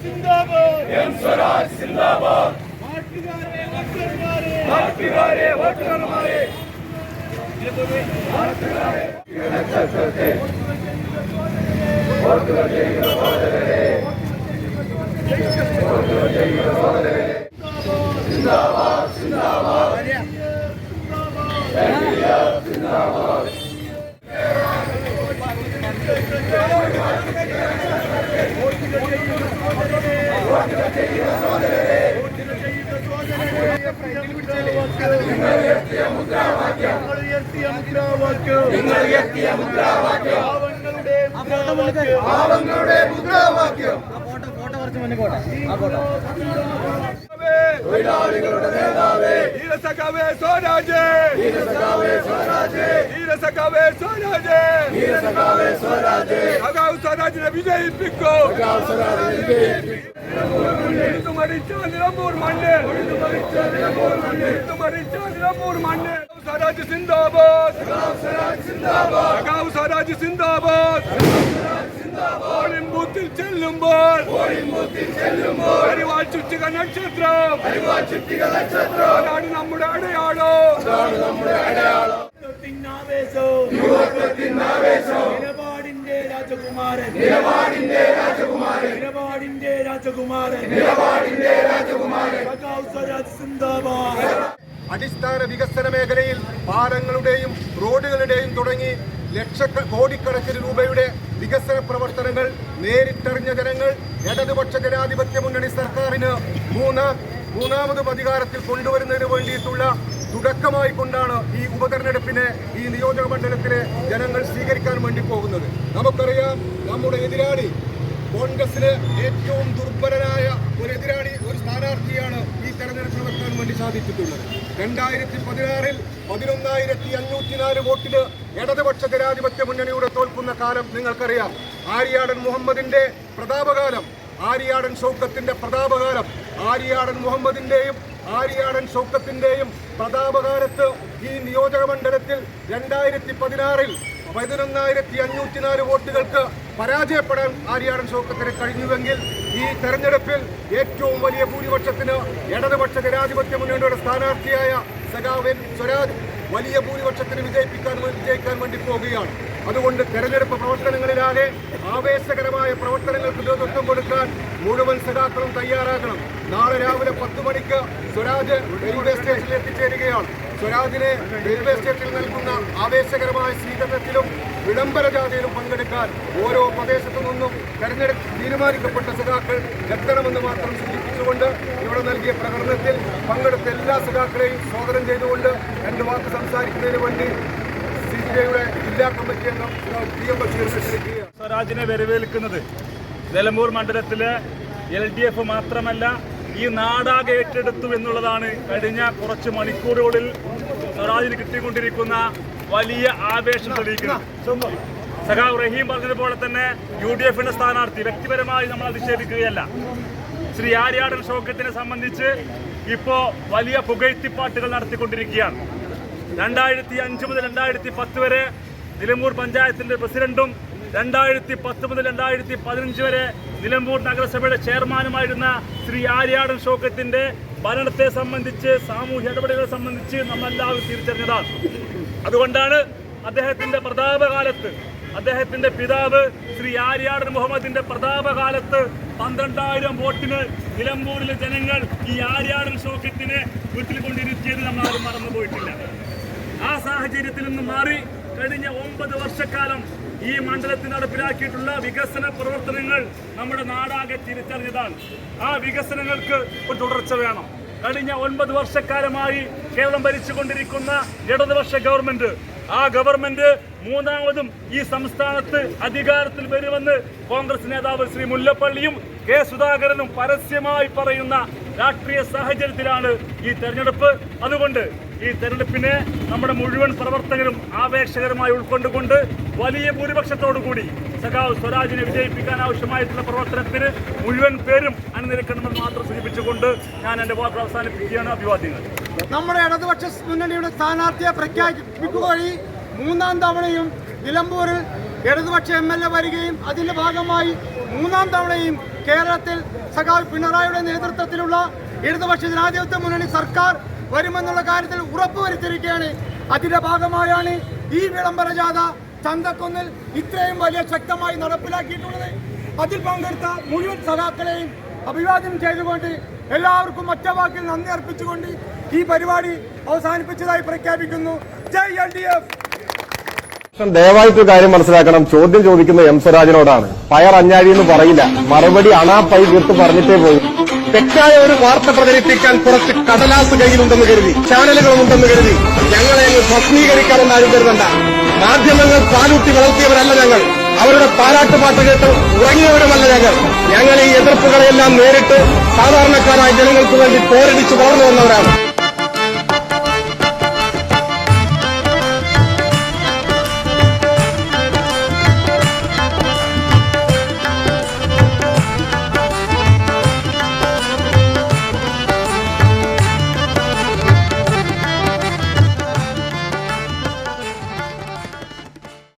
സ്വരാജ് സിന്ദാബാദ് എം സ്വരാജ് സിന്ദാബാദ് നാട്ടുകാരെ വോട്ടർമാരെ നാട്ടുകാരെ വോട്ടർമാരെ ഞങ്ങൾ ഉയർത്തിയ മുദ്രാവാക്യം നിങ്ങൾ എത്തിയ മുദ്രാവാക്യം പാവങ്ങളുടെ മുദ്രാവാക്യം. തൊഴിലാളികളുടെ നേതാവേ ധീരസഖാവേ സ്വരാജ്. വീരസഖാവേ സ്വരാജ്. ധീരസഖാവേ സ്വരാജ്. വീരസഖാവേ സ്വരാജ്. സഖാവ് സ്വരാജിനെ വിജയിപ്പിക്കൂ. സഖാവ് സ്വരാജ് സിന്ദാബാദ്. സ്വരാജ് സ്വരാജ് സിന്ദാബാദ്. പോളിംഗ് ബൂത്തിൽ ചെല്ലുമ്പോൾ ചുറ്റുക നക്ഷത്രം. അതാണ് നമ്മുടെ അടയാളോ. നിലപാടിന്റെ രാജകുമാരൻ. നിലപാടിന്റെ രാജകുമാരൻ. അടിസ്ഥാന വികസന മേഖലയിൽ പാലങ്ങളുടെയും റോഡുകളുടെയും തുടങ്ങി ലക്ഷക്ക കോടിക്കണക്കിന് രൂപയുടെ വികസന പ്രവർത്തനങ്ങൾ നേരിട്ടറിഞ്ഞ ജനങ്ങൾ ഇടതുപക്ഷ ജനാധിപത്യ മുന്നണി സർക്കാരിന് മൂന്നാം മൂന്നാമതും അധികാരത്തിൽ കൊണ്ടുവരുന്നതിന് വേണ്ടിയിട്ടുള്ള തുടക്കമായി കൊണ്ടാണ് ഈ ഉപതെരഞ്ഞെടുപ്പിനെ ഈ നിയോജക മണ്ഡലത്തിലെ ജനങ്ങൾ സ്വീകരിക്കാൻ വേണ്ടി പോകുന്നത്. നമുക്കറിയാം നമ്മുടെ എതിരാളി കോൺഗ്രസിന് ഏറ്റവും ദുർബലനായ ഒരു എതിരാളി ഒരു സ്ഥാനാർത്ഥിയാണ് ഈ തെരഞ്ഞെടുപ്പിൽ നടത്താൻ വേണ്ടി സാധിച്ചിട്ടുള്ളത്. രണ്ടായിരത്തി പതിനാറിൽ പതിനൊന്നായിരത്തി അഞ്ഞൂറ്റി നാല് വോട്ടിന് ഇടതുപക്ഷ ജനാധിപത്യ മുന്നണിയുടെ തോൽക്കുന്ന കാലം നിങ്ങൾക്കറിയാം. ആര്യാടൻ മുഹമ്മദിന്റെ പ്രതാപകാലം ആര്യാടൻ ഷൗക്കത്തിന്റെ പ്രതാപകാലം ആര്യാടൻ മുഹമ്മദിന്റെയും ആര്യാടൻ ഷൗക്കത്തിന്റെയും പ്രതാപകാലത്ത് ഈ നിയോജക മണ്ഡലത്തിൽ രണ്ടായിരത്തി പതിനാറിൽ പതിനൊന്നായിരത്തി അഞ്ഞൂറ്റി നാല് വോട്ടുകൾക്ക് പരാജയപ്പെടാൻ ആര്യാടൻ ഷൗക്കത്തിന് കഴിഞ്ഞുവെങ്കിൽ ഈ തെരഞ്ഞെടുപ്പിൽ ഏറ്റവും വലിയ ഭൂരിപക്ഷത്തിന് ഇടതുപക്ഷ ജനാധിപത്യ മുന്നണിയുടെ സ്ഥാനാർത്ഥിയായ സഖാവൻ സ്വരാജ് വലിയ ഭൂരിപക്ഷത്തിന് വിജയിപ്പിക്കാൻ വിജയിക്കാൻ വേണ്ടി പോവുകയാണ് അതുകൊണ്ട് തെരഞ്ഞെടുപ്പ് പ്രവർത്തനങ്ങളിലാകെ ആവേശകരമായ പ്രവർത്തനങ്ങൾക്ക് നേതൃത്വം കൊടുക്കാൻ മുഴുവൻ സഖാക്കളും തയ്യാറാകണം. നാളെ രാവിലെ പത്ത് മണിക്ക് സ്വരാജ് റെയിൽവേ സ്റ്റേഷനിൽ എത്തിച്ചേരുകയാണ്. സ്വരാജിനെ റെയിൽവേ സ്റ്റേഷനിൽ നൽകുന്ന ആവേശകരമായ സ്വീകരണത്തിലും വിളംബര ജാഥയിലും പങ്കെടുക്കാൻ ഓരോ പ്രദേശത്തു നിന്നും തെരഞ്ഞെടുപ്പ് തീരുമാനിക്കപ്പെട്ട സഖാക്കൾ എത്തണമെന്ന് മാത്രം സൂചിപ്പിച്ചുകൊണ്ട് ഇവിടെ നൽകിയ പ്രകടനത്തിൽ പങ്കെടുത്ത എല്ലാ സഖാക്കളെയും സ്വാഗതം ചെയ്തുകൊണ്ട് രണ്ട് വാക്ക് സംസാരിക്കുന്നതിന് വേണ്ടി സി പി ഐയുടെ ജില്ലാ കമ്മിറ്റി അംഗം ടി എം ബഷീർ സ്വരാജിനെ വരവേൽക്കുന്നത് നിലമ്പൂർ മണ്ഡലത്തിലെ എൽ ഡി എഫ് മാത്രമല്ല ഈ നാടാകെ ഏറ്റെടുത്തു എന്നുള്ളതാണ് കഴിഞ്ഞ കുറച്ച് മണിക്കൂറുകളിൽ സ്വരാജിന് കിട്ടിക്കൊണ്ടിരിക്കുന്ന വലിയ ആവേശം തെളിയിക്കുന്നത്. സഖാവ് റഹീം പറഞ്ഞതുപോലെ തന്നെ യു ഡി എഫിന്റെ സ്ഥാനാർത്ഥി വ്യക്തിപരമായി നമ്മൾ അധിക്ഷേപിക്കുകയല്ല. ശ്രീ ആര്യാടൻ ഷോക്കത്തിനെ സംബന്ധിച്ച് ഇപ്പോ വലിയ പുകഴ്ത്തിപ്പാട്ടുകൾ നടത്തിക്കൊണ്ടിരിക്കുകയാണ്. രണ്ടായിരത്തി അഞ്ച് മുതൽ രണ്ടായിരത്തി പത്ത് വരെ നിലമ്പൂർ പഞ്ചായത്തിന്റെ പ്രസിഡന്റും രണ്ടായിരത്തി പത്ത് മുതൽ രണ്ടായിരത്തി പതിനഞ്ച് വരെ നിലമ്പൂർ നഗരസഭയുടെ ചെയർമാനുമായിരുന്ന ശ്രീ ആര്യാടൻ ഷോക്കത്തിന്റെ ഭരണത്തെ സംബന്ധിച്ച് സാമൂഹ്യ ഇടപെടലുകളെ സംബന്ധിച്ച് നമ്മളെല്ലാവരും തിരിച്ചറിഞ്ഞതാണ്. അതുകൊണ്ടാണ് അദ്ദേഹത്തിന്റെ പ്രതാപകാലത്ത് അദ്ദേഹത്തിന്റെ പിതാവ് ശ്രീ ആര്യാടൻ മുഹമ്മദിന്റെ പ്രതാപകാലത്ത് പന്ത്രണ്ടായിരം വോട്ടിന് നിലമ്പൂരിലെ ജനങ്ങൾ ഈ ആര്യാടൻ ഷോക്കത്തിനെ വീട്ടിൽ കൊണ്ടിരുത്തിയത് നമ്മൾ ആരും ആ സാഹചര്യത്തിൽ നിന്ന് മാറി കഴിഞ്ഞ ഒമ്പത് വർഷക്കാലം ഈ മണ്ഡലത്തിൽ നടപ്പിലാക്കിയിട്ടുള്ള വികസന പ്രവർത്തനങ്ങൾ നമ്മുടെ നാടാകെ തിരിച്ചറിഞ്ഞതാണ്. ആ വികസനങ്ങൾക്ക് ഒരു തുടർച്ച വേണം. കഴിഞ്ഞ ഒൻപത് വർഷക്കാലമായി കേരളം ഭരിച്ചുകൊണ്ടിരിക്കുന്ന ഇടതുപക്ഷ ഗവൺമെന്റ് ആ ഗവൺമെന്റ് മൂന്നാമതും ഈ സംസ്ഥാനത്ത് അധികാരത്തിൽ വരുമെന്ന് കോൺഗ്രസ് നേതാവ് ശ്രീ മുല്ലപ്പള്ളിയും കെ സുധാകരനും പരസ്യമായി പറയുന്ന രാഷ്ട്രീയ സാഹചര്യത്തിലാണ് ഈ തെരഞ്ഞെടുപ്പ്. അതുകൊണ്ട് ഈ തെരഞ്ഞെടുപ്പിനെ നമ്മുടെ മുഴുവൻ പ്രവർത്തകരും ആവേശകരമായി ഉൾക്കൊണ്ടുകൊണ്ട് വലിയ ഭൂരിപക്ഷത്തോടു കൂടി സഖാവ് സ്വരാജിനെ വിജയിപ്പിക്കാൻ ആവശ്യമായിട്ടുള്ള പ്രവർത്തനത്തിന് മുഴുവൻ പേരും അണിനിരക്കണമെന്ന് മാത്രം സൂചിപ്പിച്ചുകൊണ്ട് ഞാൻ എന്റെ വാക്ക് അവസാനിപ്പിക്കുകയാണ്. അഭിവാദ്യങ്ങൾ. നമ്മുടെ ഇടതുപക്ഷ മുന്നണിയുടെ സ്ഥാനാർത്ഥിയെ പ്രഖ്യാപിക്കുക വഴി മൂന്നാം തവണയും നിലമ്പൂരിൽ ഇടതുപക്ഷ എം എൽ എ വരികയും അതിന്റെ ഭാഗമായി മൂന്നാം തവണയും കേരളത്തിൽ സഖാവ് പിണറായിയുടെ നേതൃത്വത്തിലുള്ള ഇടതുപക്ഷ ജനാധിപത്യ മുന്നണി സർക്കാർ വരുമെന്നുള്ള കാര്യത്തിൽ ഉറപ്പുവരുത്തിയിരിക്കുകയാണ്. അതിന്റെ ഭാഗമായാണ് ഈ വിളംബര ജാഥ ചന്തക്കൊന്നിൽ ഇത്രയും വലിയ ശക്തമായി നടപ്പിലാക്കിയിട്ടുള്ളത്. അതിൽ പങ്കെടുത്ത മുഴുവൻ സഖാക്കളെയും അഭിവാദ്യം ചെയ്തുകൊണ്ട് എല്ലാവർക്കും ഒറ്റവാക്കിൽ നന്ദി അർപ്പിച്ചുകൊണ്ട് ഈ പരിപാടി അവസാനിപ്പിച്ചതായി പ്രഖ്യാപിക്കുന്നു. ജയ് എൽ ഡി എഫ്. ദയവായിട്ട് കാര്യം മനസ്സിലാക്കണം. ചോദ്യം ചോദിക്കുന്ന എം സ്വരാജിനോടാണ്. പയർ അഞ്ഞാഴി എന്ന് പറയില്ല. മറുപടി അണാ പൈ തീർത്ത് പറഞ്ഞിട്ടേ പോകും തെറ്റായ ഒരു വാർത്ത പ്രചരിപ്പിക്കാൻ കുറച്ച് കടലാസ് കയ്യിലുണ്ടെന്ന് കരുതി ചാനലുകളുണ്ടെന്ന് കരുതി. ഞങ്ങളെ അങ്ങ് ആരും കരുതണ്ട. മാധ്യമങ്ങൾ പാലൂട്ടി വളർത്തിയവരല്ല ഞങ്ങൾ. അവരുടെ പാരാട്ടുപാട്ട് കേട്ട് ഉറങ്ങിയവരുമല്ല ഞങ്ങൾ. ഞങ്ങൾ ഈ എതിർപ്പുകളെല്ലാം നേരിട്ട് സാധാരണക്കാരായ ജനങ്ങൾക്ക് വേണ്ടി പോരടിച്ച് വളർന്നു വന്നവരാണ്.